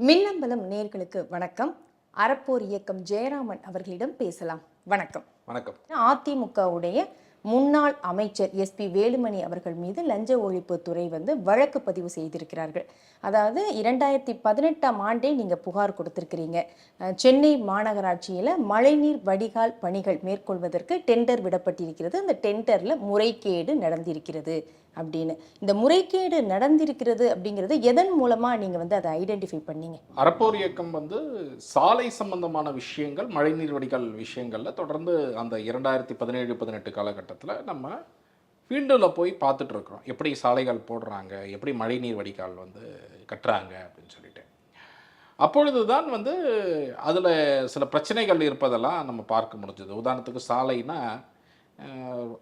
மின்னம்பலம் நேர்களுக்கு வணக்கம். அறப்போர் இயக்கம் ஜெயராமன் அவர்களிடம் பேசலாம். வணக்கம். வணக்கம். அதிமுகவுடைய முன்னாள் அமைச்சர் எஸ்பி வேலுமணி அவர்கள் மீது லஞ்ச ஒழிப்பு துறை வந்து வழக்கு பதிவு செய்திருக்கிறார்கள். அதாவது இரண்டாயிரத்தி பதினெட்டாம் ஆண்டே நீங்க புகார் கொடுத்திருக்கிறீங்க. சென்னை மாநகராட்சியில மழைநீர் வடிகால் பணிகள் மேற்கொள்வதற்கு டெண்டர் விடப்பட்டிருக்கிறது. அந்த டெண்டர்ல முறைகேடு நடந்திருக்கிறது. அப்படின்னு. இந்த முறைகேடு நடந்திருக்கிறது அப்படிங்கிறது எதன் மூலமாக நீங்கள் வந்து அதை ஐடென்டிஃபை பண்ணீங்க? அறப்போர் இயக்கம் வந்து சாலை சம்பந்தமான விஷயங்கள் மழைநீர் வடிகால் விஷயங்களில் தொடர்ந்து அந்த இரண்டாயிரத்தி பதினேழு பதினெட்டு காலகட்டத்தில் நம்ம ஃபீல்டில் போய் பார்த்துட்டு இருக்கிறோம். எப்படி சாலைகள் போடுறாங்க எப்படி மழைநீர் வடிகால் வந்து கட்டுறாங்க அப்படின்னு சொல்லிட்டு. அப்பொழுது தான் வந்து அதில் சில பிரச்சனைகள் இருப்பதெல்லாம் நம்ம பார்க்க முடிஞ்சது. உதாரணத்துக்கு சாலைனா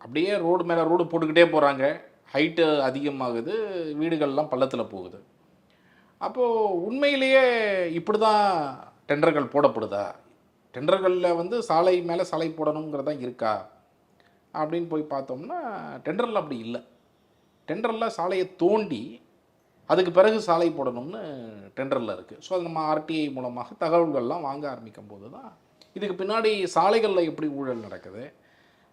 அப்படியே ரோடு மேலே ரோடு போட்டுக்கிட்டே போகிறாங்க ஹைட்டு அதிகமாகுது வீடுகள்லாம் பள்ளத்தில் போகுது. அப்போது உண்மையிலேயே இப்படி தான் டெண்டர்கள் போடப்படுதா? டெண்டர்களில் வந்து சாலை மேலே சாலை போடணுங்கிறதா இருக்கா? அப்படின்னு போய் பார்த்தோம்னா டெண்டரில் அப்படி இல்லை. டெண்டரில் சாலையை தோண்டி அதுக்கு பிறகு சாலை போடணும்னு டெண்டரில் இருக்குது ஸோ அது நம்ம ஆர்டிஐ மூலமாக தகவல்கள்லாம் வாங்க ஆரம்பிக்கும் போது தான் இதுக்கு பின்னாடி சாலைகளில் எப்படி ஊழல் நடக்குது?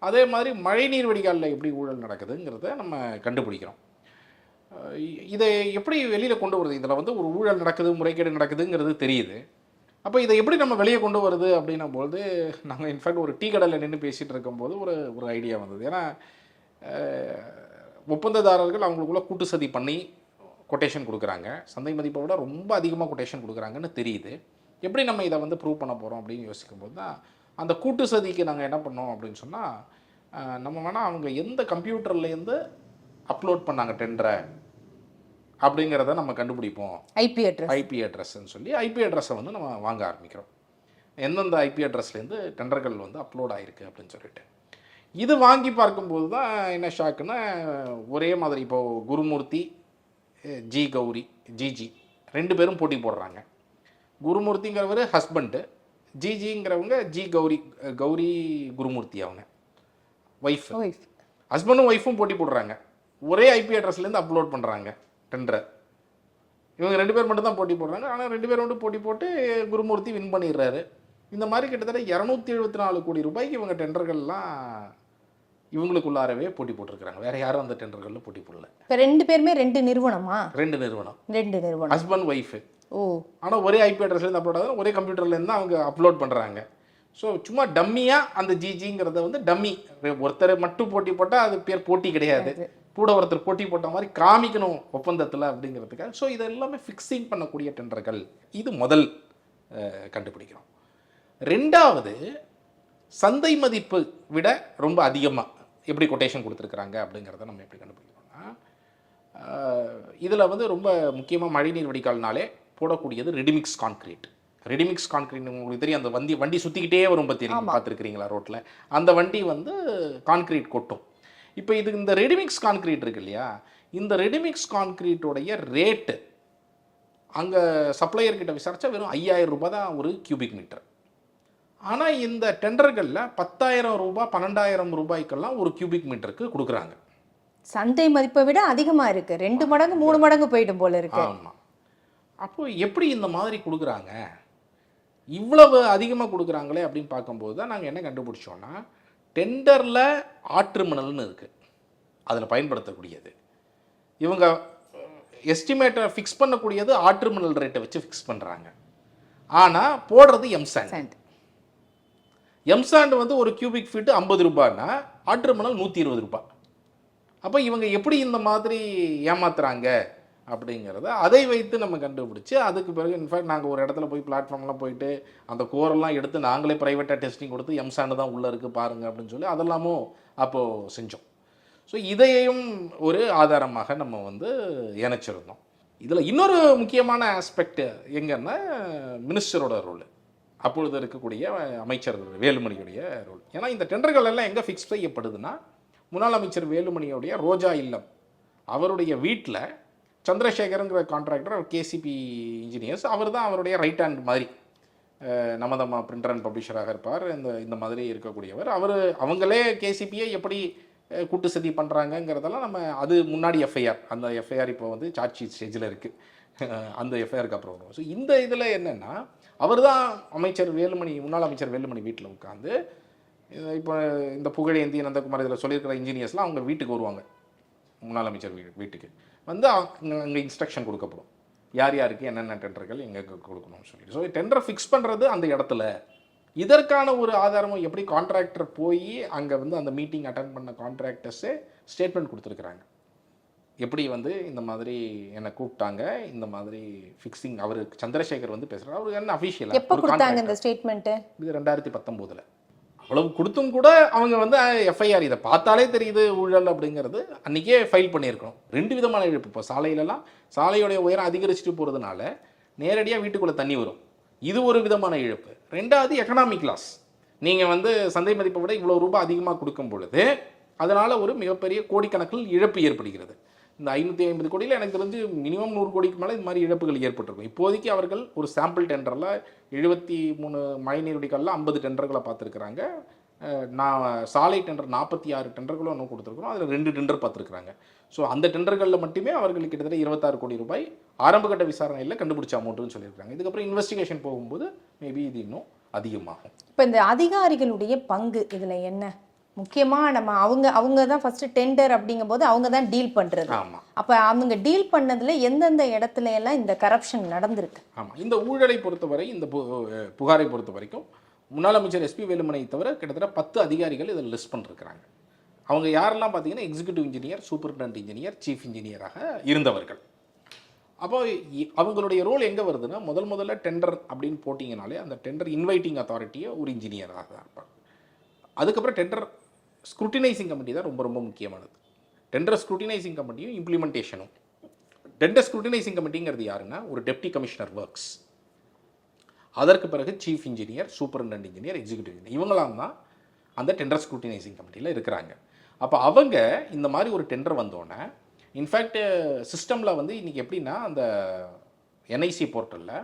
அதே மாதிரி மழைநீர் வடிகாலில் எப்படி ஊழல் நடக்குதுங்கிறத நம்ம கண்டுபிடிக்கிறோம். இதை எப்படி வெளியில் கொண்டு வருது? இதில் வந்து ஒரு ஊழல் நடக்குது முறைகேடு நடக்குதுங்கிறது தெரியுது. அப்போ இதை எப்படி நம்ம வெளியே கொண்டு வருது அப்படின்னும்போது நாங்கள் இன்ஃபேக்ட் ஒரு டீ கடையில் நின்று பேசிகிட்டு இருக்கும்போது ஒரு ஒரு ஐடியா வந்தது. ஏன்னா ஒப்பந்ததாரர்கள் அவங்களுக்குள்ள கூட்டு சதி பண்ணி கொட்டேஷன் கொடுக்குறாங்க. சந்தை மதிப்பை விட ரொம்ப அதிகமாக கொட்டேஷன் கொடுக்குறாங்கன்னு தெரியுது. எப்படி நம்ம இதை வந்து ப்ரூவ் பண்ண போகிறோம் அப்படின்னு யோசிக்கும்போது தான் அந்த கூட்டு சதிக்கு நாங்கள் என்ன பண்ணோம் அப்படின்னு சொன்னால் நம்ம வேணால் அவங்க எந்த கம்ப்யூட்டர்லேருந்து அப்லோட் பண்ணாங்க டெண்டரை அப்படிங்கிறத நம்ம கண்டுபிடிப்போம். ஐபி அட்ரஸ் ஐபி அட்ரஸ்ன்னு சொல்லி ஐபி அட்ரஸை வந்து நம்ம வாங்க ஆரம்பிக்கிறோம். எந்தெந்த ஐபி அட்ரஸ்லேருந்து டெண்டர்கள் வந்து அப்லோட் ஆயிருக்கு அப்படின்னு சொல்லிட்டு. இது வாங்கி பார்க்கும்போது தான் என்ன ஷாக்குன்னா ஒரே மாதிரி இப்போது குருமூர்த்தி ஜி கௌரி ஜிஜி ரெண்டு பேரும் போட்டி போடுறாங்க. குருமூர்த்திங்கிறவர் ஹஸ்பண்டு ஜிஜிங்கிறவங்க ஜி கௌரி கௌரி குருமூர்த்தி அவங்க. ஒய்ஃப் ஒய்ஃப் ஹஸ்பண்டும் ஒய்ஃபும் போட்டி போடுறாங்க. ஒரே ஐபி அட்ரஸ்லேருந்து அப்லோட் பண்ணுறாங்க டெண்டரை இவங்க ரெண்டு பேர் மட்டும் தான் போட்டி போடுறாங்க. ஆனால் ரெண்டு பேர் மட்டும் போட்டி போட்டு குருமூர்த்தி வின் பண்ணிடுறாரு. இந்த மாதிரி கிட்டத்தட்ட இரநூத்தி எழுபத்தி நாலு கோடி ரூபாய்க்கு இவங்க டெண்டர்கள்லாம் இவங்களுக்குள்ளாரவே போட்டி போட்டிருக்கிறாங்க. வேற யாரும் அந்த டெண்டர்களில் போட்டி போடல. இப்போ ரெண்டு பேருமே ரெண்டு நிறுவனமா? ரெண்டு நிறுவனம். ரெண்டு நிறுவனம். ஹஸ்பண்ட் ஒய்ஃபு ஓ. ஆனால் ஒரே ஐபி அட்ரஸ்லேருந்து அப்லோட் ஆகுது. ஒரே கம்ப்யூட்டர்லேருந்து அவங்க அப்லோட் பண்ணுறாங்க ஸோ சும்மா டம்மியாக அந்த ஜிஜிங்கிறத வந்து டம்மி ஒருத்தர் மட்டும் போட்டி போட்டால் அது பேர் போட்டி கிடையாது. கூட ஒருத்தர் போட்டி போட்ட மாதிரி காமிக்கணும் ஒப்பந்தத்தில் அப்படிங்கிறதுக்காக. ஸோ இது எல்லாமே ஃபிக்ஸிங் பண்ணக்கூடிய டெண்டர்கள் இது முதல் கண்டுபிடிக்கிறோம். ரெண்டாவது சந்தை மதிப்பு விட ரொம்ப அதிகமாக எப்படி கொட்டேஷன் கொடுத்துருக்குறாங்க அப்படிங்கிறத நம்ம எப்படி கண்டுபிடிக்கிறோம்னா இதில் வந்து ரொம்ப முக்கியமாக மழைநீர் வடிகால்னாலே போடக்கூடியது ready mix concrete ready mix concrete உங்களுக்கு தெரியும் அந்த வண்டி வண்டி சுற்றிக்கிட்டே வரும் பார்த்திருக்கீங்க. பார்த்துருக்கிறீங்களா ரோட்டில் அந்த வண்டி வந்து கான்கிரீட் கொட்டும். இப்போ இது இந்த ரெடிமிக்ஸ் கான்கிரீட் இருக்கு இல்லையா? இந்த ரெடிமிக்ஸ் கான்கிரீட்டோடைய ரேட்டு அங்கே சப்ளையர் கிட்ட விசாரிச்சா வெறும் ஐயாயிரம் ரூபாய் தான் ஒரு கியூபிக் மீட்டர் ஆனால் இந்த டெண்டர்களில் பத்தாயிரம் ரூபாய் பன்னெண்டாயிரம் ரூபாய்க்கெல்லாம் ஒரு கியூபிக் மீட்டருக்கு கொடுக்குறாங்க. சந்தை மதிப்பை விட அதிகமா இருக்கு. ரெண்டு மடங்கு மூணு மடங்கு போயிடும் போல இருக்கு. ஆமாம் அப்போ எப்படி இந்த மாதிரி கொடுக்குறாங்க? இவ்வளவு அதிகமாக கொடுக்குறாங்களே அப்படின்னு பார்க்கும்போது தான் நாங்கள் என்ன கண்டுபிடிச்சோன்னா டெண்டரில் ஆற்று மணல்னு இருக்குது அதில் பயன்படுத்தக்கூடியது. இவங்க எஸ்டிமேட்டை ஃபிக்ஸ் பண்ணக்கூடியது ஆற்று மணல் ரேட்டை வச்சு ஃபிக்ஸ் பண்ணுறாங்க ஆனால் போடுறது எம்சாண்ட். எம்சாண்ட் வந்து ஒரு கியூபிக் ஃபீட்டு ஐம்பது ரூபாய்னா ஆற்று மணல் நூற்றி இருபது ரூபாய் அப்போ இவங்க எப்படி இந்த மாதிரி ஏமாத்துறாங்க? அப்படிங்கிறத அதை வைத்து நம்ம கண்டுபிடிச்சி அதுக்கு பிறகு இன்ஃபேக்ட் நாங்கள் ஒரு இடத்துல போய் பிளாட்ஃபார்ம்லாம் போயிட்டு அந்த கோரெல்லாம் எடுத்து நாங்களே ப்ரைவேட்டாக டெஸ்டிங் கொடுத்து எம்சாண்டு தான் உள்ளே இருக்குது பாருங்கள் அப்படின்னு சொல்லி அதெல்லாமும் அப்போது செஞ்சோம். ஸோ இதையும் ஒரு ஆதாரமாக நம்ம வந்து இணைச்சிருந்தோம். இதில் இன்னொரு முக்கியமான ஆஸ்பெக்ட் எங்கன்னா மினிஸ்டரோட ரோல் அப்பொழுது இருக்கக்கூடிய அமைச்சர் வேலுமணியுடைய ரோல் ஏன்னா இந்த டெண்டர்கள் எல்லாம் எங்கே ஃபிக்ஸ் செய்யப்படுதுன்னா முன்னாள் அமைச்சர் வேலுமணியுடைய ரோஜா இல்லம். அவருடைய வீட்டில் சந்திரசேகருங்கிற கான்ட்ராக்டர் அவர் கேசிபி இன்ஜினியர்ஸ் அவர் தான் அவருடைய ரைட் ஹேண்ட் மாதிரி நமதம்மா பிரிண்டர் அண்ட் பப்ளிஷராக இருப்பார். இந்த இந்த மாதிரி இருக்கக்கூடியவர். அவர் அவங்களே கேசிபியை எப்படி கூட்டு சதி பண்ணுறாங்கங்கிறதெல்லாம் நம்ம அது முன்னாடி எஃப்ஐஆர் அந்த எஃப்ஐஆர் இப்போ வந்து சார்ஜ் ஷீட் ஸ்டேஜில் இருக்குது அந்த எஃப்ஐஆருக்கு அப்புறம் வரும் ஸோ இந்த இதில் என்னென்னா அவர் தான் அமைச்சர் வேலுமணி முன்னாள் அமைச்சர் வேலுமணி வீட்டில் உட்காந்து இப்போ இந்த புகழேந்தி நந்தகுமார் இதில் சொல்லியிருக்கிற இன்ஜினியர்ஸ்லாம் அவங்க வீட்டுக்கு வருவாங்க. முன்னாள் அமைச்சர் வீ வீட்டுக்கு. வந்து அங்கே இன்ஸ்ட்ரக்ஷன் கொடுக்கப்படும். யார் யாருக்கு என்னென்ன டெண்டர்கள் எங்கே கொடுக்கணும்னு சொல்லி ஸோ டெண்டரை ஃபிக்ஸ் பண்ணுறது அந்த இடத்துல. இதற்கான ஒரு ஆதாரமும் எப்படி கான்ட்ராக்டர் போய் அங்கே வந்து அந்த மீட்டிங் அட்டன் பண்ண கான்ட்ராக்டர்ஸே ஸ்டேட்மெண்ட் கொடுத்துருக்குறாங்க. எப்படி வந்து இந்த மாதிரி என்னை கூப்பிட்டாங்க இந்த மாதிரி ஃபிக்ஸிங் அவர் சந்திரசேகர் வந்து பேசுகிறார் அவருக்கு என்ன அஃபிஷியலாக எப்போ கொடுத்தாங்க இந்த ஸ்டேட்மெண்ட்டு இது ரெண்டாயிரத்தி பத்தொம்போதில். அவ்வளவு கொடுத்தும் கூட அவங்க வந்து எஃப்ஐஆர் இதை பார்த்தாலே தெரியுது ஊழல் அப்படிங்கிறது அன்றைக்கே ஃபைல் பண்ணியிருக்கணும். ரெண்டு விதமான இழப்பு. இப்போ சாலையிலலாம் சாலையுடைய உயரம் அதிகரிச்சுட்டு போகிறதுனால நேரடியாக வீட்டுக்குள்ளே தண்ணி வரும். இது ஒரு விதமான இழப்பு. ரெண்டாவது எக்கனாமிக் லாஸ் நீங்கள் வந்து சந்தை மதிப்பை விட இவ்வளோ ரூபாய் அதிகமாக கொடுக்கும் பொழுது அதனால் ஒரு மிகப்பெரிய கோடிக்கணக்கில் இழப்பு ஏற்படுகிறது. இந்த ஐநூற்றி ஐம்பது கோடியில் எனக்கு தெரிஞ்சு மினிமம் நூறு கோடிக்கு மேலே இது மாதிரி இழப்புகள் ஏற்பட்டிருக்கும். இப்போதைக்கு அவர்கள் ஒரு சாம்பிள் டெண்டரில் எழுபத்தி மூணு மழைநீர் ஐம்பது டெண்டர்களை பார்த்துருக்குறாங்க. நான் சாலை டெண்டர் நாற்பத்தி ஆறு டெண்டர்களும் இன்னும் கொடுத்துருக்குறோம். அதில் ரெண்டு டெண்டர் பார்த்துருக்குறாங்க. ஸோ அந்த டெண்டர்களில் மட்டுமே அவர்களுக்கு கிட்டத்தட்ட இருபத்தாறு கோடி ரூபாய் ஆரம்பகட்ட விசாரணையில் கண்டுபிடிச்ச அமௌண்ட்டுன்னு சொல்லியிருக்காங்க இதுக்கப்புறம் இன்வெஸ்டிகேஷன் போகும்போது மேபி இது இன்னும் அதிகமாகும். இப்போ இந்த அதிகாரிகளுடைய பங்கு இதில் என்ன? முக்கியமாக நம்ம அவங்க அவங்க தான் ஃபஸ்ட்டு டெண்டர் அப்படிங்கும்போது அவங்க தான் டீல் பண்ணுறது ஆமாம் அப்போ அவங்க டீல் பண்ணதுல எந்தெந்த இடத்துல எல்லாம் இந்த கரப்ஷன் நடந்திருக்கு? ஆமாம் இந்த ஊழலை பொறுத்தவரை இந்த புகாரை பொறுத்த வரைக்கும் முன்னாள் அமைச்சர் எஸ்பி வேலுமணி தவிர கிட்டத்தட்ட பத்து அதிகாரிகள் இதில் லிஸ்ட் பண்ணிருக்கிறாங்க. அவங்க யாரெல்லாம் பார்த்தீங்கன்னா executive engineer superintendent engineer chief இன்ஜினியராக இருந்தவர்கள். அப்போ அவங்களுடைய ரோல் எங்கே வருதுன்னா முதல் முதல்ல டெண்டர் அப்படின்னு போட்டிங்கனாலே அந்த டெண்டர் இன்வைட்டிங் அத்தாரிட்டியை ஒரு இன்ஜினியராக தான் இருப்பாங்க. அதுக்கப்புறம் டெண்டர் ஸ்க்ரூட்டினைசிங் கமிட்டி தான் ரொம்ப ரொம்ப முக்கியமானது. டெண்டர் ஸ்க்ரூட்டினைசிங் கமிட்டியும் இம்ப்ளிமெண்டேஷனும் டெண்டர் ஸ்க்ரூட்டினைசிங் கமிட்டிங்கிறது யாருன்னா ஒரு டெப்டி கமிஷனர் ஒர்க்ஸ் அதற்கு பிறகு chief engineer superintendent engineer executive engineer இவங்களாம் தான் அந்த டெண்டர் ஸ்க்ரூட்டினைசிங் கமிட்டியில் இருக்கிறாங்க. அப்போ அவங்க இந்த மாதிரி ஒரு டெண்டர் வந்தோடனே இன்ஃபேக்ட் சிஸ்டமில் வந்து இன்றைக்கி எப்படின்னா அந்த என்ஐசி போர்ட்டலில்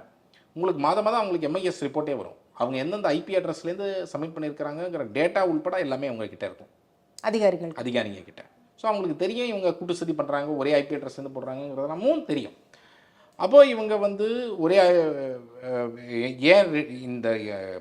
உங்களுக்கு மாதம் மாதம் அவங்களுக்கு எம்ஐஎஸ் ரிப்போர்ட்டே வரும். அவங்க எந்தெந்த ஐபி அட்ரஸ்லேருந்து சப்மிட் பண்ணியிருக்கிறாங்கங்கிற டேட்டா உள்பட எல்லாமே அவங்க கிட்ட இருக்கும். அதிகாரிகள் அதிகாரிங்க கிட்ட. ஸோ அவங்களுக்கு தெரியும் இவங்க கூட்டு சதி பண்ணுறாங்க ஒரே ஐபி அட்ரஸ் இருந்து போடுறாங்கிறதெல்லாமும் தெரியும். அப்போ இவங்க வந்து ஒரே ஏன் இந்த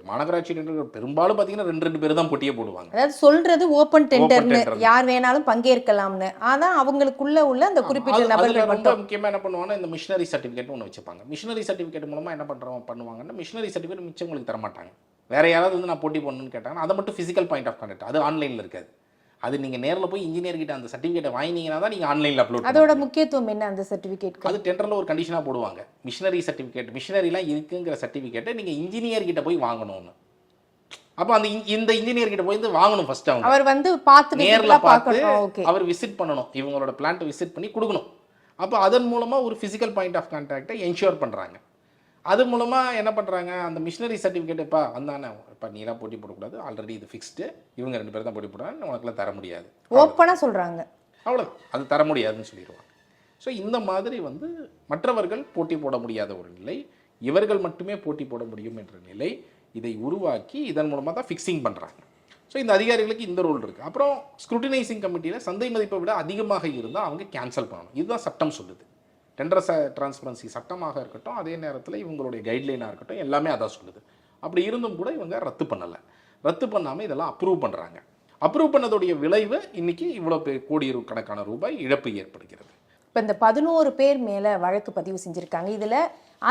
மாநகராட்சி டெண்டர்கள் பெரும்பாலும் பார்த்தீங்கன்னா ரெண்டு ரெண்டு பேர் தான் போட்டியே போடுவாங்க. அதாவது சொல்றது ஓப்பன் டெண்டர்னு. யார் வேணாலும் பங்கேற்கலாம்னு. ஆனா அவங்களுக்குள்ள உள்ள அந்த குறிப்பிட்ட நபர்கள் ரொம்ப முக்கியமாக என்ன பண்ணுவாங்கன்னா இந்த மிஷினரி சர்டிஃபிகேட் ஒன்று வச்சுப்பாங்க. மிஷினரி சர்டிஃபிகேட் மூலமாக என்ன பண்ணுறோம் பண்ணுவாங்கன்னா மிஷினரி சர்டிஃபிகேட் மிச்சம் உங்களுக்கு தர மாட்டாங்க வேற யாராவது வந்து நான் போட்டி போடணும்னு கேட்டாங்கன்னா அதை மட்டும் ஃபிசிக்கல் பாயிண்ட் ஆஃப் கான்டாக்ட் அது ஆன்லைனில் இருக்காது. அது நீங்கள் நேரில் போய் இன்ஜினியர் கிட்ட அந்த சர்டிஃபிகேட்டை வாங்கினீங்கன்னா தான் நீங்கள் ஆன்லைனில் அப்லோட் அதோட முக்கியத்துவம் என்ன அந்த சர்டிபிகேட்க்கு அது டெண்டரில் ஒரு கண்டிஷனாக போடுவாங்க. மிஷினரி சர்டிஃபிகேட் மிஷினரிலாம் இருக்குங்கிற சர்டிஃபிகேட்டை நீங்கள் இன்ஜினியர் கிட்ட போய் வாங்கணும்னு. அப்போ அந்த இந்த இன்ஜினியர் கிட்ட போய் வந்து வாங்கணும் ஃபர்ஸ்ட் அவங்க. அவர் வந்து பார்த்து நேர்ல பார்த்து அவர் விசிட் பண்ணணும். இவங்களோட பிளான்ட்டை விசிட் பண்ணி கொடுக்கணும். அப்போ அதன் மூலமா ஒரு ஃபிசிக்கல் பாயிண்ட் ஆஃப் கான்டாக்டை என்ஷூர் பண்றாங்க. அது மூலமா என்ன பண்றாங்க? அந்த மிஷினரி சர்டிஃபிகேட் இப்போ வந்தானே. இப்போ நீலாம் போட்டி போடக்கூடாது. ஆல்ரெடி இது ஃபிக்ஸ்டு இவங்க ரெண்டு பேரும் தான் போட்டி போடுறாங்க உனக்குலாம் தர முடியாது. ஓப்பனா சொல்றாங்க. அவ்வளோதான் அது தர முடியாதுன்னு சொல்லிடுவாங்க. ஸோ இந்த மாதிரி வந்து மற்றவர்கள் போட்டி போட முடியாத ஒரு நிலை இவர்கள் மட்டுமே போட்டி போட முடியும் என்ற நிலை இதை உருவாக்கி இதன் மூலமாக தான் ஃபிக்ஸிங் பண்ணுறாங்க ஸோ இந்த அதிகாரிகளுக்கு இந்த ரோல் இருக்குது அப்புறம் ஸ்க்ரூட்டினைசிங் கமிட்டியில் சந்தை மதிப்பை விட அதிகமாக இருந்தால் அவங்க கேன்சல் பண்ணணும். இதுதான் சட்டம் சொல்லுது. டெண்டர் ச டிரான்ஸ்பரன்சி சட்டமாக இருக்கட்டும் அதே நேரத்தில் இவங்களுடைய கைட்லைனாக இருக்கட்டும் எல்லாமே அதான் சொல்லுது. அப்படி இருந்தும் கூட இவங்க ரத்து பண்ணலை. ரத்து பண்ணாமல் இதெல்லாம் அப்ரூவ் பண்ணுறாங்க அப்ரூவ் பண்ணதோடைய விளைவு இன்னைக்கு இவ்வளோ கோடி கணக்கான ரூபாய் இழப்பு ஏற்படுகிறது. இப்போ இந்த பதினோரு பேர் மேல வழக்கு பதிவு செஞ்சிருக்காங்க. இதுல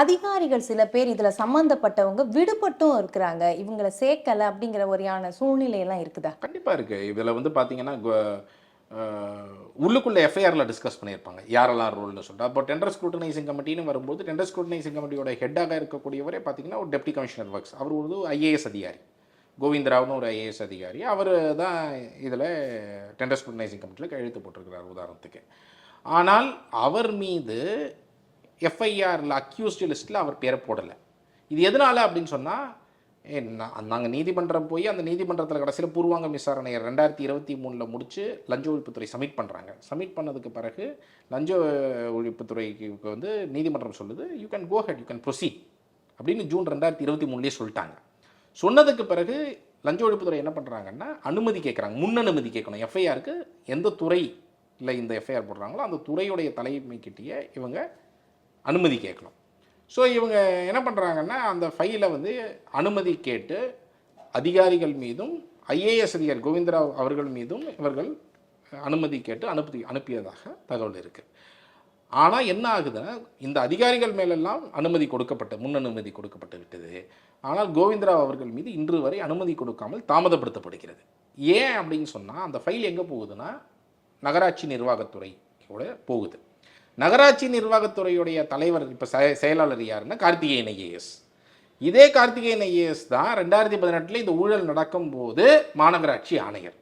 அதிகாரிகள் சில பேர் இதுல சம்பந்தப்பட்டவங்க விடுபட்டும் இருக்கிறாங்க. இவங்களை சேர்க்கல அப்படிங்கிற ஒரியான சூழ்நிலையெல்லாம் இருக்குதா? கண்டிப்பாக இருக்குது இதில் வந்து பார்த்தீங்கன்னா உள்ளுக்குள்ள எஃப்ஐஆரில் டிஸ்கஸ் பண்ணியிருப்பாங்க. யாரெல்லாம் ரோல்னு சொல்லிட்டு. அப்போ டெண்டர் ஸ்க்ரூட்டனைசிங் கமிட்டின்னு வரும்போது டெண்டர் ஸ்க்ரூட்டனைசிங் கமிட்டியோட ஹெட்டாக இருக்கக்கூடியவரே பார்த்தீங்கன்னா ஒரு டெப்டி கமிஷனர் ஒர்க்ஸ் அவர் ஒரு ஐஏஎஸ் அதிகாரி. கோவிந்தராவ்னு ஒரு ஐஏஎஸ் அதிகாரி. அவர் தான் இதில் டெண்டர் ஸ்க்ரூட்டனைசிங் கமிட்டியில் கையெழுத்து போட்டிருக்கிறார் உதாரணத்துக்கு. ஆனால் அவர் மீது எஃப்ஐஆரில் அக்யூஸ்டு லிஸ்ட்டில் அவர் பேரை போடலை. இது எதனால் அப்படின்னு சொன்னால் நாங்கள் நீதிமன்றம் போய் அந்த நீதிமன்றத்தில் கடைசியில் பூர்வாங்க விசாரணையை ரெண்டாயிரத்தி இருபத்தி மூணில் முடித்து லஞ்ச ஒழிப்புத்துறை சப்மிட் பண்ணுறாங்க சப்மிட் பண்ணதுக்கு பிறகு லஞ்ச ஒழிப்புத்துறைக்கு வந்து நீதிமன்றம் சொல்லுது you can go head you can proceed அப்படின்னு ஜூன் ரெண்டாயிரத்தி இருபத்தி மூணுலேயே சொல்லிட்டாங்க. சொன்னதுக்கு பிறகு லஞ்ச ஒழிப்புத்துறை என்ன பண்ணுறாங்கன்னா அனுமதி கேட்குறாங்க முன் அனுமதி கேட்கணும் எஃப்ஐஆருக்கு எந்த துறை இல்லை இந்த எஃப்ஐஆர் போடுறாங்களோ அந்த துறையுடைய தலைமைக்கிட்டேயே இவங்க அனுமதி கேட்கணும் ஸோ இவங்க என்ன பண்ணுறாங்கன்னா அந்த ஃபைலை வந்து அனுமதி கேட்டு அதிகாரிகள் மீதும் ஐஏஎஸ் அதிகாரி கோவிந்தராவ் அவர்கள் மீதும் இவர்கள் அனுமதி கேட்டு அனுப்பி அனுப்பியதாக தகவல் இருக்குது ஆனால் என்ன ஆகுதுன்னா இந்த அதிகாரிகள் மேலெல்லாம் அனுமதி கொடுக்கப்பட்ட முன் அனுமதி கொடுக்கப்பட்டு விட்டது ஆனால் கோவிந்தராவ் அவர்கள் மீது இன்று வரை அனுமதி கொடுக்காமல் தாமதப்படுத்தப்படுகிறது. ஏன் அப்படின்னு சொன்னால் அந்த ஃபைல் எங்கே போகுதுன்னா நகராட்சி நிர்வாகத்துறை கூட போகுது. நகராட்சி நிர்வாகத்துறையுடைய தலைவர் இப்போ செயலாளர் யாருன்னா கார்த்திகேயன் ஐஏஎஸ். இதே கார்த்திகேயன் ஐஏஎஸ் தான் ரெண்டாயிரத்தி பதினெட்டில் இந்த ஊழல் நடக்கும்போது மாநகராட்சி ஆணையர்.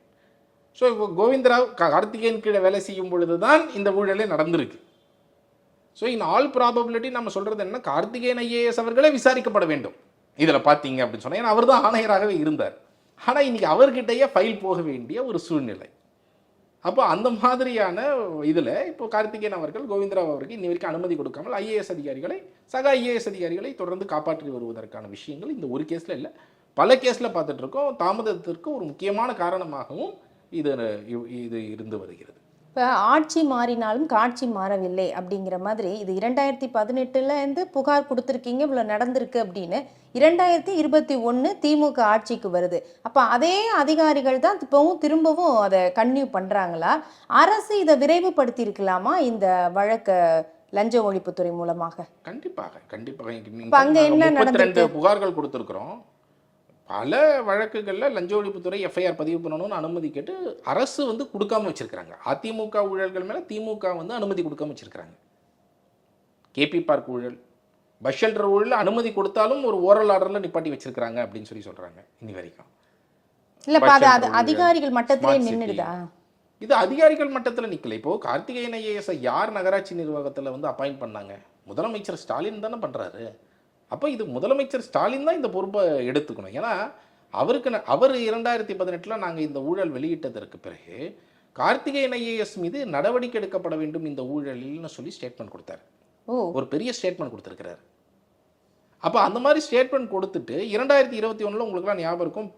ஸோ இப்போ கோவிந்தராவ் கார்த்திகேயன் கீழே வேலை செய்யும் பொழுது தான் இந்த ஊழலே நடந்திருக்கு. ஸோ இன் ஆல் ப்ராபபிலிட்டி நம்ம சொல்கிறது என்ன கார்த்திகேயன் ஐஏஎஸ் அவர்களே விசாரிக்கப்பட வேண்டும். இதில் பார்த்தீங்க அப்படின்னு சொன்னால் ஏன்னா அவர் தான் ஆணையராகவே இருந்தார். ஆனால் இன்னைக்கு அவர்கிட்டயே ஃபைல் போக வேண்டிய ஒரு சூழ்நிலை. அப்போ அந்த மாதிரியான இதில் இப்போ கார்த்திகேயன் அவர்கள் கோவிந்தராவ் அவருக்கு இன்ன வரைக்கும் அனுமதி கொடுக்காமல் ஐஏஎஸ் அதிகாரிகளை சக ஐஏஎஸ் அதிகாரிகளை தொடர்ந்து காப்பாற்றி வருவதற்கான விஷயங்கள் இந்த ஒரு கேஸில் இல்லை. பல கேஸில் பார்த்துட்ருக்கோம் தாமதத்திற்கு ஒரு முக்கியமான காரணமாகவும் இது இது இருந்து வருகிறது. இப்போ ஆட்சி மாறினாலும் காட்சி மாறவில்லை அப்படிங்கிற மாதிரி இது இரண்டாயிரத்தி பதினெட்டுல இருந்து புகார் கொடுத்துருக்கீங்க இவ்வளோ நடந்திருக்கு அப்படின்னு இரண்டாயிரத்தி இருபத்தி ஒன்று திமுக ஆட்சிக்கு வருது. அப்போ அதே அதிகாரிகள் தான் இப்போவும் திரும்பவும் அதை கன்டினியூ பண்ணுறாங்களா அரசு இதை விரைவுபடுத்தி இருக்கலாமா இந்த வழக்கை லஞ்ச ஒழிப்புத்துறை மூலமாக? கண்டிப்பாக கண்டிப்பாக. அங்க என்ன நடந்திருக்கு? புகார்கள் கொடுத்துருக்குறோம். பல வழக்குகளில் லஞ்ச ஒழிப்புத்துறை எஃப்ஐஆர் பதிவு பண்ணணும்னு அனுமதி கேட்டு அரசு வந்து கொடுக்காம வச்சிருக்காங்க அதிமுக ஊழல்கள் மேலே திமுக வந்து அனுமதி கொடுக்காம வச்சிருக்காங்க கேபி பார்க் ஊழல் பஸ் ஷெல்டர் ஊழல் அனுமதி கொடுத்தாலும் ஒரு ஓரல் ஆர்டரில் நிப்பாட்டி வச்சிருக்காங்க அப்படின்னு சொல்லி சொல்றாங்க இன்னி வரைக்கும். இல்லை இப்போ அது அதிகாரிகள் மட்டத்திலே. நின்றுடுதா இது அதிகாரிகள் மட்டத்தில் நிக்கல. இப்போ கார்த்திகேயன் ஐஏஎஸ் யார் நகராட்சி நிர்வாகத்தில் வந்து அப்பாயிண்ட் பண்ணாங்க? முதலமைச்சர் ஸ்டாலின் தானே பண்றாரு. அப்போ இது முதலமைச்சர் ஸ்டாலின் தான் இந்த பொறுப்பை எடுத்துக்கணும். ஏன்னா அவருக்கு அவர் இரண்டாயிரத்தி பதினெட்டில் நாங்கள் இந்த ஊழல் வெளியிட்டதற்கு பிறகு கார்த்திகேயன் ஐஏஎஸ் மீது நடவடிக்கை எடுக்கப்பட வேண்டும் இந்த ஊழலில்னு சொல்லி ஸ்டேட்மெண்ட் கொடுத்தாரு. ஓ. ஒரு பெரிய ஸ்டேட்மெண்ட் கொடுத்துருக்கிறாரு. அப்போ அந்த மாதிரி ஸ்டேட்மெண்ட் கொடுத்துட்டு இரண்டாயிரத்தி இருபத்தி ஒன்றில் உங்களுக்குலாம் ஞாபகம் இருக்கும்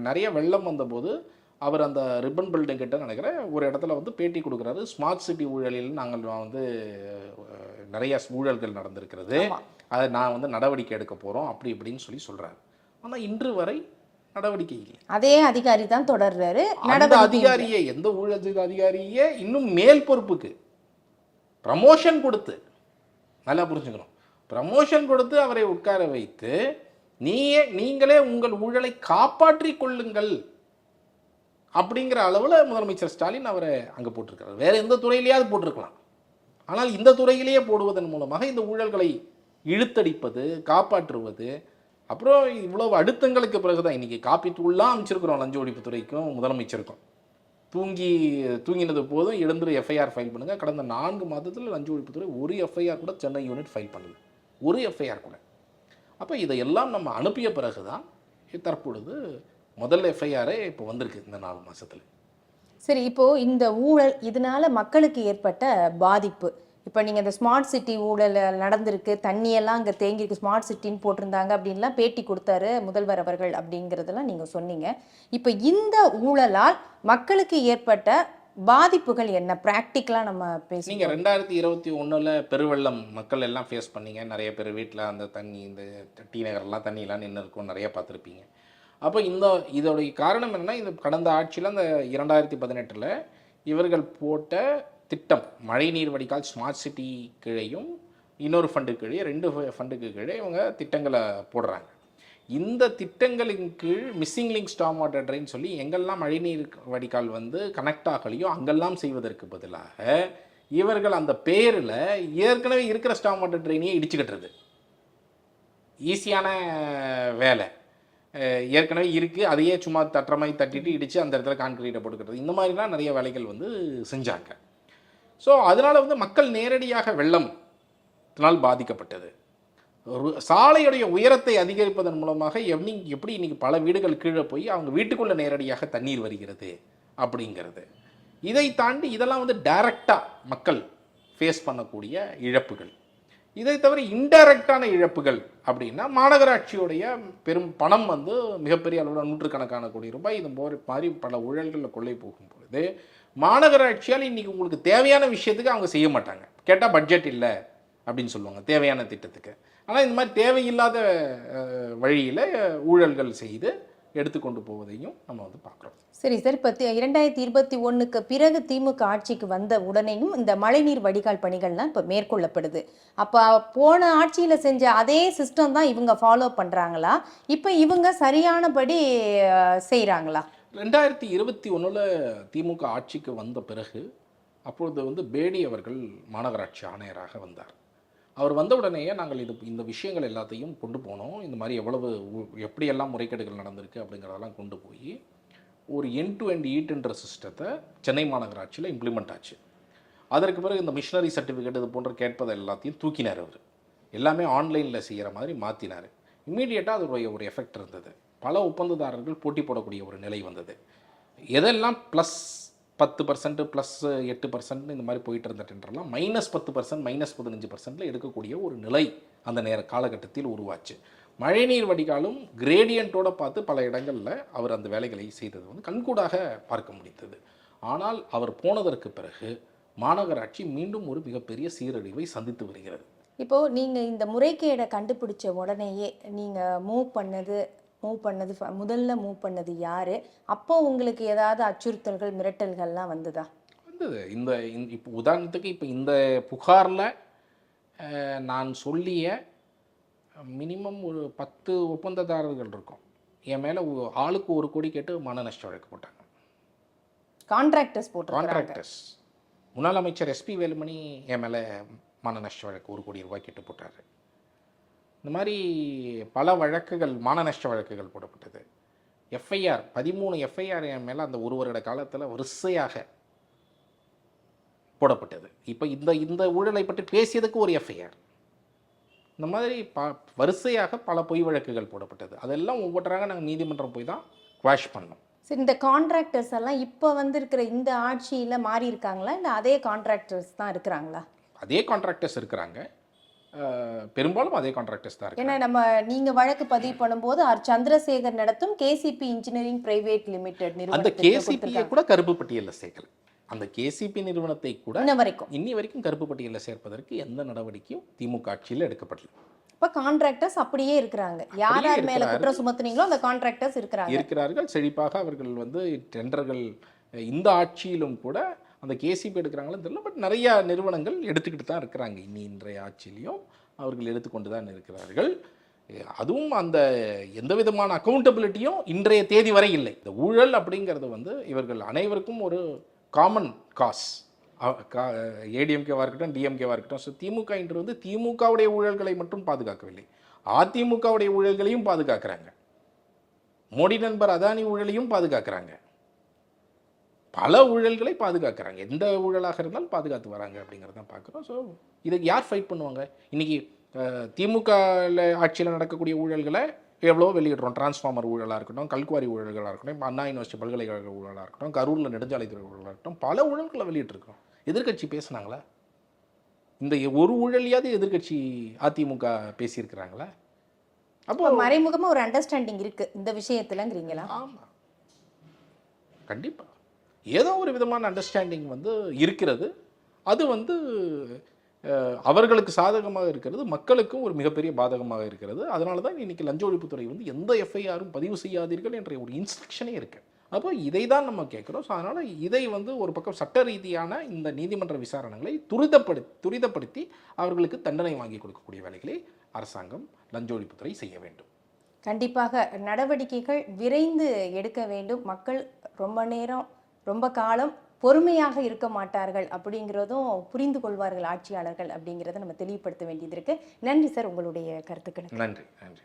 நிறைய வெள்ளம் வந்தபோது அவர் அந்த ரிப்பன் பில்டிங் கிட்ட நினைக்கிறேன் ஒரு இடத்துல வந்து பேட்டி கொடுக்குறாரு ஸ்மார்ட் சிட்டி ஊழலில் நாங்கள் வந்து நிறைய ஊழல்கள் நடந்திருக்கிறது. அதை நான் வந்து நடவடிக்கை எடுக்க போகிறோம் அப்படி இப்படின்னு சொல்லி சொல்கிறாரு ஆனால் இன்று வரை நடவடிக்கை இல்லை. அதே அதிகாரி தான் தொடர்றாரு அந்த. அதிகாரியே எந்த ஊழல் அதிகாரியே இன்னும் மேல் பொறுப்புக்கு ப்ரமோஷன் கொடுத்து நல்லா புரிஞ்சுக்கணும். ப்ரமோஷன் கொடுத்து அவரை உட்கார வைத்து நீயே நீங்களே உங்கள் ஊழலை காப்பாற்றிக் கொள்ளுங்கள் அப்படிங்கிற அளவில் முதலமைச்சர் ஸ்டாலின் அவரை அங்கே போட்டிருக்காரு வேற எந்த துறையிலேயாவது போட்டிருக்கலாம். ஆனால் இந்த துறையிலேயே போடுவதன் மூலமாக இந்த ஊழல்களை இழுத்தடிப்பது காப்பாற்றுவது. அப்புறம் இவ்வளவு அழுத்தங்களுக்கு பிறகுதான் இன்றைக்கி காப்பீட்டுலாம் அமைச்சிருக்கிறோம் லஞ்ச ஒழிப்புத்துறைக்கும் முதலமைச்சருக்கும். தூங்கி தூங்கினது போதும் எழுந்துரு எஃப்ஐஆர் ஃபைல் பண்ணுங்கள் கடந்த நான்கு மாதத்தில் லஞ்ச ஒழிப்புத்துறை ஒரு எஃப்ஐஆர் கூட சென்னை யூனிட் ஃபைல் பண்ணல. ஒரு எஃப்ஐஆர் கூட. அப்போ இதையெல்லாம் நம்ம அனுப்பிய பிறகு தான் தற்பொழுது முதல் எஃப்ஐஆரே இப்போ வந்திருக்கு இந்த நாலு மாதத்தில் சரி இப்போது இந்த ஊழல் இதனால் மக்களுக்கு ஏற்பட்ட பாதிப்பு. இப்போ நீங்கள் இந்த ஸ்மார்ட் சிட்டி ஊழல் நடந்திருக்கு தண்ணியெல்லாம் அங்கே தேங்கியிருக்கு ஸ்மார்ட் சிட்டின்னு போட்டிருந்தாங்க அப்படின்லாம் பேட்டி கொடுத்தாரு முதல்வர் அவர்கள் அப்படிங்கிறதெல்லாம் நீங்கள் சொன்னீங்க. இப்போ இந்த ஊழலால் மக்களுக்கு ஏற்பட்ட பாதிப்புகள் என்ன? ப்ராக்டிக்கலாக நம்ம பேசி நீங்கள் ரெண்டாயிரத்தி இருபத்தி ஒன்றில் பெருவெள்ளம் மக்கள் எல்லாம் ஃபேஸ் பண்ணீங்க. நிறைய பேர் வீட்டில் அந்த தண்ணி இந்த டி நகர்லாம் தண்ணியெல்லாம் நின்று இருக்கும் நிறைய பார்த்துருப்பீங்க. அப்போ இந்த இதோடைய காரணம் என்னன்னா இது கடந்த ஆட்சியில் அந்த இரண்டாயிரத்தி பதினெட்டில் இவர்கள் போட்ட திட்டம் மழைநீர் வடிகால் ஸ்மார்ட் சிட்டி கீழையும் இன்னொரு ஃபண்டு கீழே ரெண்டு ஃபண்டுக்கு கீழே இவங்க திட்டங்களை போடுறாங்க. இந்த திட்டங்களின் கீழ் missing link storm water drain சொல்லி எங்கெல்லாம் மழைநீர் வடிகால் வந்து கனெக்ட் ஆகலையோ அங்கெல்லாம் செய்வதற்கு பதிலாக இவர்கள் அந்த பேரில் ஏற்கனவே இருக்கிற ஸ்டாம் வாட்டர் ட்ரெயினையே இடிச்சுக்கிட்டுறது ஈஸியான வேலை. ஏற்கனவே இருக்குது அதையே சும்மா தட்டுற மாதிரி தட்டிட்டு இடித்து அந்த இடத்துல கான்கிரீட்டை போட்டுக்கிறது இந்த மாதிரிலாம் நிறைய வேலைகள் வந்து செஞ்சாங்க. ஸோ அதனால் வந்து மக்கள் நேரடியாக வெள்ளம்னால் பாதிக்கப்பட்டது. சாலையுடைய உயரத்தை அதிகரிப்பதன் மூலமாக எப்படி எப்படி இன்றைக்கி பல வீடுகள் கீழே போய் அவங்க வீட்டுக்குள்ளே நேரடியாக தண்ணீர் வருகிறது அப்படிங்கிறது. இதை தாண்டி இதெல்லாம் வந்து டைரக்டாக மக்கள் ஃபேஸ் பண்ணக்கூடிய இழப்புகள். இதை தவிர இன்டைரக்டான இழப்புகள் அப்படின்னா மாநகராட்சியுடைய பெரும் பணம் வந்து மிகப்பெரிய அளவில் நூற்றுக்கணக்கான கோடி ரூபாய் இது மாதிரி பல ஊழல்களில் கொள்ளை போகும் பொழுது மாநகராட்சியால் இன்னைக்கு உங்களுக்கு தேவையான விஷயத்துக்கு அவங்க செய்ய மாட்டாங்க. கேட்டால் பட்ஜெட் இல்லை அப்படின்னு சொல்லுவாங்க தேவையான திட்டத்துக்கு. ஆனால் இந்த மாதிரி தேவையில்லாத வழியில் ஊழல்கள் செய்து எடுத்துக்கொண்டு போவதையும் நம்ம வந்து பார்க்குறோம். சரி சார். இப்போ இரண்டாயிரத்தி இருபத்தி ஒன்றுக்கு பிறகு திமுக ஆட்சிக்கு வந்த உடனேயும் இந்த மழைநீர் வடிகால் பணிகள்லாம் இப்போ மேற்கொள்ளப்படுது. அப்போ போன ஆட்சியில் செஞ்ச அதே சிஸ்டம் தான் இவங்க ஃபாலோ பண்ணுறாங்களா இப்போ இவங்க சரியானபடி செய்கிறாங்களா ரெண்டாயிரத்தி இருபத்தி ஒன்றில் திமுக ஆட்சிக்கு வந்த பிறகு அப்பொழுது வந்து பேடி அவர்கள் மாநகராட்சி ஆணையராக வந்தார். அவர் வந்த உடனேயே நாங்கள் இது இந்த விஷயங்கள் எல்லாத்தையும் கொண்டு போனோம். இந்த மாதிரி எவ்வளவு எப்படியெல்லாம் முறைகேடுகள் நடந்திருக்கு அப்படிங்கிறதெல்லாம் கொண்டு போய் ஒரு என் டு எண்ட் ஈட்டுன்ற சிஸ்டத்தை சென்னை மாநகராட்சியில் இம்ப்ளிமெண்ட் ஆச்சு. அதற்கு பிறகு இந்த மிஷினரி சர்டிஃபிகேட் இது போன்ற கேட்பதை எல்லாத்தையும் தூக்கினார் அவர். எல்லாமே ஆன்லைனில் செய்கிற மாதிரி மாற்றினார் இம்மீடியட்டாக அதோடைய ஒரு எஃபெக்ட் இருந்தது. பல ஒப்பந்ததாரர்கள் போட்டி போடக்கூடிய ஒரு நிலை வந்தது. எதெல்லாம் ப்ளஸ் பத்து பர்சன்ட் ப்ளஸ் எட்டு பர்சன்ட் இந்த மாதிரி போயிட்டு இருந்த டெண்டர்லாம் மைனஸ் பத்து பர்சன்ட் மைனஸ் பதினஞ்சு பர்சன்ட்டில் எடுக்கக்கூடிய ஒரு நிலை அந்த நேர காலகட்டத்தில் உருவாச்சு. மழைநீர் வடிகாலும் கிரேடியண்ட்டோட பார்த்து பல இடங்களில் அவர் அந்த வேலைகளை செய்தது வந்து கண்கூடாக பார்க்க முடிந்தது. ஆனால் அவர் போனதற்கு பிறகு மாநகராட்சி மீண்டும் ஒரு மிகப்பெரிய சீரழிவை சந்தித்து வருகிறது. இப்போது நீங்கள் இந்த முறைகேடை கண்டுபிடிச்ச உடனேயே நீங்கள் மூவ் பண்ணது மூவ் பண்ணது முதல்ல மூவ் பண்ணது யாரு? அப்போ உங்களுக்கு ஏதாவது அச்சுறுத்தல்கள் மிரட்டல்கள்லாம் வந்ததா? வந்தது. இந்த இப்போ உதாரணத்துக்கு இப்போ இந்த புகாரில் நான் சொல்லிய மினிமம் ஒரு பத்து ஒப்பந்ததாரர்கள் இருக்கும். என் மேலே ஆளுக்கு ஒரு கோடி கேட்டு மன நஷ்ட வழக்கு போட்டாங்க கான்ட்ராக்டர்ஸ் போட்டிருக்காங்க கான்ட்ராக்டர்ஸ் முன்னாள் அமைச்சர் எஸ்பி வேலுமணி என் மேலே மான நஷ்ட வழக்கு ஒரு கோடி ரூபாய் கேட்டு போட்டார். இந்த மாதிரி பல வழக்குகள் மான நஷ்ட வழக்குகள் போடப்பட்டது. எஃப்ஐஆர் பதிமூணு எஃப்ஐஆர் என் மேலே அந்த ஒரு வருட காலத்தில் வரிசையாக போடப்பட்டது. இப்போ இந்த இந்த ஊழலை பற்றி பேசியதுக்கு ஒரு எஃப்ஐஆர் இந்த மாதிரி ப வரிசையாக பல பொய் வழக்குகள் போடப்பட்டது. அதெல்லாம் ஒவ்வொன்றாக நாங்கள் நீதிமன்றம் போய் தான் குவாஷ் பண்ணோம். சரி இந்த கான்ட்ராக்டர்ஸ் எல்லாம் இப்போ வந்திருக்கிற இந்த ஆட்சியில மாறி இருக்காங்களா இல்லை அதே கான்ட்ராக்டர்ஸ் தான் இருக்கிறாங்களா? அதே கான்ட்ராக்டர்ஸ் இருக்கிறாங்க. பெரும்பாலும் அதே கான்ட்ராக்டர்ஸ் தான் ஏன்னா நம்ம நீங்க வழக்கு பதிவு பண்ணும்போது ஆர். சந்திரசேகர் நடத்தும் கேசிபி இன்ஜினியரிங் பிரைவேட் லிமிடெட் அந்த நிறுவனத்துக்கு கேசிபியை. கூட கருப்பு பட்டியலில் சேர்க்கல. அந்த கேசிபி நிறுவனத்தை கூட இன்ன வரைக்கும். இன்னி வரைக்கும் கருப்பு பட்டியலில் சேர்ப்பதற்கு எந்த நடவடிக்கையும் திமுக ஆட்சியில் எடுக்கப்படல. இப்ப கான்ட்ராக்டர்ஸ் அப்படியே இருக்கிறாங்க. யார் யார் மேல. குற்றம் சுமத்துனீங்களோ அந்த கான்ட்ராக்டர்ஸ் இருக்கிறாங்க. இருக்கிறார்கள். செழிப்பாக அவர்கள் வந்து டெண்டர்கள் இந்த ஆட்சியிலும் கூட அந்த கேசிபி எடுக்கிறாங்களோ தெரியல. பட் நிறையா நிறுவனங்கள் எடுத்துக்கிட்டு தான் இருக்கிறாங்க. இனி இன்றைய ஆட்சியிலையும் அவர்கள் எடுத்துக்கொண்டு தான் இருக்கிறார்கள். அதுவும் அந்த எந்த விதமான அக்கௌண்டபிலிட்டியும் இன்றைய தேதி வரை இல்லை. இந்த ஊழல் அப்படிங்கிறது வந்து இவர்கள் அனைவருக்கும் ஒரு காமன் காஸ் ஏடிஎம்கேவாக இருக்கட்டும் டிஎம்கேவாக இருக்கட்டும் ஸோ திமுக இன்று வந்து திமுகவுடைய ஊழல்களை மட்டும் பாதுகாக்கவில்லை. அதிமுகவுடைய ஊழல்களையும் பாதுகாக்கிறாங்க. மோடி நண்பர் அதானி ஊழலையும் பாதுகாக்கிறாங்க. பல ஊழல்களை பாதுகாக்கிறாங்க. எந்த ஊழலாக இருந்தாலும் பாதுகாத்து வராங்க அப்படிங்கிறத பார்க்குறோம் ஸோ இதுக்கு யார் ஃபைட் பண்ணுவாங்க? இன்னைக்கு திமுகவில் ஆட்சியில் நடக்கக்கூடிய ஊழல்களை எவ்வளோ வெளியிடுறோம். டிரான்ஸ்ஃபார்மர் ஊழலாக இருக்கட்டும் கல்குவாரி ஊழல்களாக இருக்கட்டும் அண்ணா யூனிவர்சிட்டி பல்கலைக்கழக ஊழலாக இருக்கட்டும் கரூரில் நெடுஞ்சாலைத்துறை ஊழலாக இருக்கட்டும் பல ஊழல்களை வெளியிட்டிருக்கிறோம். எதிர்க்கட்சி பேசுனாங்களா? இந்த ஒரு ஊழலையாவது எதிர்க்கட்சி அதிமுக பேசியிருக்கிறாங்களா? அப்போ இப்ப மறைமுகமா ஒரு அண்டர்ஸ்டாண்டிங் இருக்கு இந்த விஷயத்துலங்கிறீங்களா? ஆமாம் கண்டிப்பாக ஏதோ ஒரு விதமான அண்டர்ஸ்டாண்டிங் வந்து இருக்கிறது. அது வந்து அவர்களுக்கு சாதகமாக இருக்கிறது மக்களுக்கும் ஒரு மிகப்பெரிய பாதகமாக இருக்கிறது. அதனால தான் இன்றைக்கி லஞ்ச ஒழிப்புத்துறை வந்து எந்த எஃப்ஐஆரும் பதிவு செய்யாதீர்கள் என்ற ஒரு இன்ஸ்ட்ரக்ஷனே இருக்கு. அப்போ இதை தான் நம்ம கேட்குறோம். ஸோ அதனால் இதை வந்து ஒரு பக்கம் சட்ட ரீதியான இந்த நீதிமன்ற விசாரணைகளை துரிதப்படு துரிதப்படுத்தி அவர்களுக்கு தண்டனை வாங்கி கொடுக்கக்கூடிய வேலைகளை அரசாங்கம் லஞ்ச ஒழிப்புத்துறை செய்ய வேண்டும். கண்டிப்பாக நடவடிக்கைகள் விரைந்து எடுக்க வேண்டும். மக்கள் ரொம்ப நேரம் ரொம்ப காலம் பொறுமையாக இருக்க மாட்டார்கள் அப்படிங்கிறதும் புரிந்து கொள்வார்கள் ஆட்சியாளர்கள் அப்படிங்கிறத நம்ம தெளிவுபடுத்த வேண்டியது இருக்கு. நன்றி சார் உங்களுடைய கருத்துக்களுக்கு. நன்றி நன்றி.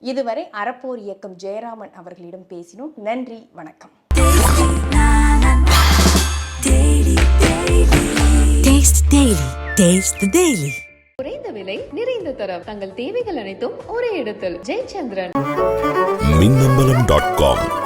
இதுவரை அறப்போர் இயக்கம் ஜெயராமன் அவர்களிடம் பேசினோம். நன்றி வணக்கம். Taste Daily. Taste the Daily. குறைந்த விலை நிறைந்த தரம். தங்கள் தேவைகள் அனைத்தும் ஒரே இடத்தில். ஜெயச்சந்திரன். Minnambalam dot com